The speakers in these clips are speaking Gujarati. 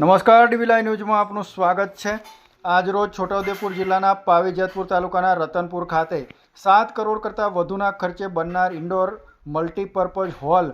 નમસ્કાર ડીવી લાઈવ ન્યૂઝમાં આપનું સ્વાગત છે. આજરોજ છોટાઉદેપુર જિલ્લાના પાવીજતપુર તાલુકાના રતનપુર ખાતે સાત કરોડ કરતાં વધુના ખર્ચે બનનાર ઇન્ડોર મલ્ટીપર્પઝ હોલ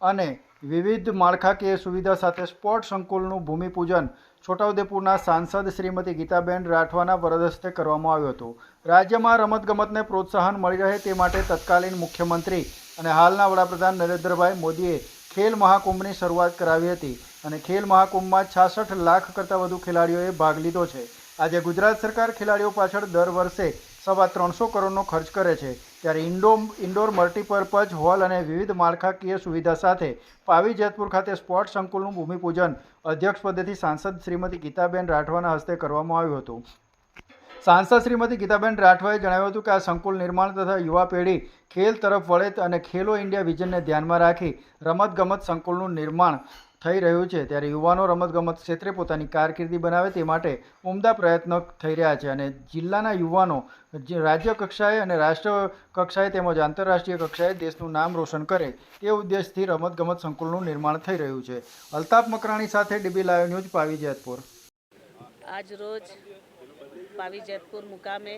અને વિવિધ માળખાકીય સુવિધા સાથે સ્પોર્ટ સંકુલનું ભૂમિપૂજન છોટાઉદેપુરના સાંસદ શ્રીમતી ગીતાબેન રાઠવાના વરદ હસ્તે કરવામાં આવ્યું હતું. રાજ્યમાં રમતગમતને પ્રોત્સાહન મળી રહે તે માટે તત્કાલીન મુખ્યમંત્રી અને હાલના વડાપ્રધાન નરેન્દ્રભાઈ મોદીએ ખેલ મહાકુંભની શરૂઆત કરાવી હતી. અને ખેલ મહાકુંભમાં છાસઠ લાખ કરતાં વધુ ખેલાડીઓએ ભાગ લીધો છે. આજે ગુજરાત સરકાર ખેલાડીઓ પાછળ દર વર્ષે સવા ત્રણસો કરોડનો ખર્ચ કરે છે. ત્યારે ઇન્ડો, ઇન્ડોર મલ્ટીપર્પઝ હોલ અને વિવિધ માળખાકીય સુવિધા સાથે પાવી જેતપુર ખાતે સ્પોર્ટ્સ સંકુલનું ભૂમિપૂજન અધ્યક્ષ પદેથી સાંસદ શ્રીમતી ગીતાબેન રાઠવાના હસ્તે કરવામાં આવ્યું હતું. સાંસદ શ્રીમતી ગીતાબેન રાઠવાએ જણાવ્યું હતું કે આ સંકુલ નિર્માણ તથા યુવા પેઢી ખેલ તરફ વળે અને ખેલો ઇન્ડિયા વિઝનને ધ્યાનમાં રાખી રમતગમત સંકુલનું નિર્માણ થઈ રહ્યું છે ત્યારે યુવાનો રમતગમત ક્ષેત્રે પોતાની કારકિર્દી બનાવે તે માટે ઉમદા પ્રયત્નો થઈ રહ્યા છે અને જિલ્લાના યુવાનો રાજ્ય કક્ષાએ અને રાષ્ટ્ર કક્ષાએ તેમજ આંતરરાષ્ટ્રીય કક્ષાએ દેશનું નામ રોશન કરે તે ઉદ્દેશથી રમતગમત સંકુલનું નિર્માણ થઈ રહ્યું છે. અલ્તાફ મકરાણી સાથે DB live news Pavi Jetpur. આજ રોજ પાવી જેતપુર મુકામે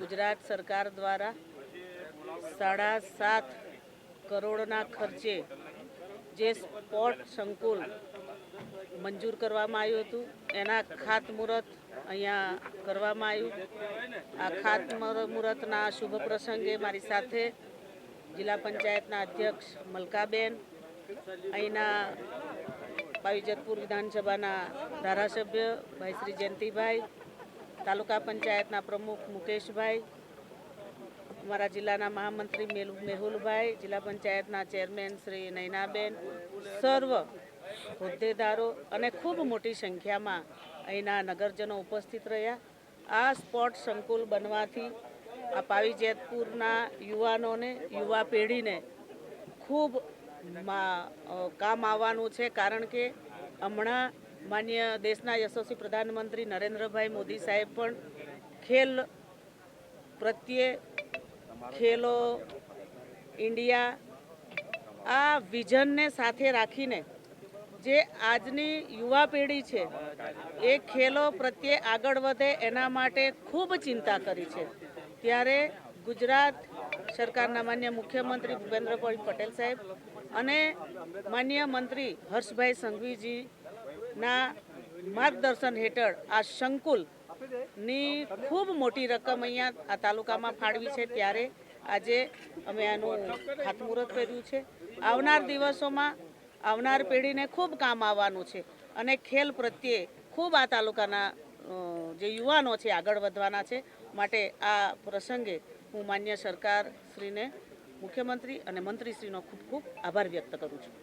ગુજરાત સરકાર દ્વારા સાડા સાત કરોડના ખર્ચે જે સ્પોર્ટ સંકુલ મંજૂર કરવામાં આવ્યું હતું, એના ખાતમુહૂર્ત અહીંયા કરવામાં આવ્યું. આ ખાતમુહૂર્તના શુભ પ્રસંગે મારી સાથે જિલ્લા પંચાયતના અધ્યક્ષ મલકાબેન, અહીંના પાવીજતપુર વિધાનસભાના ધારાસભ્ય ભાઈ શ્રી જયંતિભાઈ, તાલુકા પંચાયતના પ્રમુખ મુકેશભાઈ અમારા જિલ્લાના મહામંત્રી મેલુ મેહુલભાઈ, જિલ્લા પંચાયતના ચેરમેન શ્રી નૈનાબેન, સર્વ હોદ્દેદારો અને ખૂબ મોટી સંખ્યામાં અહીંના નગરજનો ઉપસ્થિત રહ્યા. આ સ્પોર્ટ સંકુલ બનવાથી આ પાવી યુવાનોને, યુવા પેઢીને ખૂબ કામ આવવાનું છે કારણ કે હમણાં માન્ય દેશના યશસ્વી પ્રધાનમંત્રી નરેન્દ્રભાઈ મોદી સાહેબ પણ ખેલ પ્રત્યે ખેલો, ઇન્ડિયા, આ વિઝનને સાથે રાખીને જે આજની યુવા પેઢી છે, એ ખેલો પ્રત્યે આગળ વધે એના માટે ખૂબ ચિંતા કરી છે. ત્યારે ગુજરાત સરકારના માન્ય મુખ્યમંત્રી ભૂપેન્દ્રભાઈ પટેલ સાહેબ અને માન્ય મંત્રી હર્ષભાઈ સંઘવીજીના માર્ગદર્શન હેઠળ આ સંકુલ ની ખૂબ મોટી રકમ અહીંયા આ તાલુકામાં ફાળવી છે. ત્યારે આજે અમે આનું ખાતમુહૂર્ત કર્યું છે. આવનાર દિવસોમાં આવનાર પેઢીને ખૂબ કામ આવવાનું છે અને ખેલ પ્રત્યે ખૂબ આ તાલુકાના જે યુવાનો છે આગળ વધવાના છે. માટે આ પ્રસંગે હું માન્ય સરકાર શ્રીને મુખ્યમંત્રી અને મંત્રીશ્રીનો ખૂબ ખૂબ આભાર વ્યક્ત કરું છું.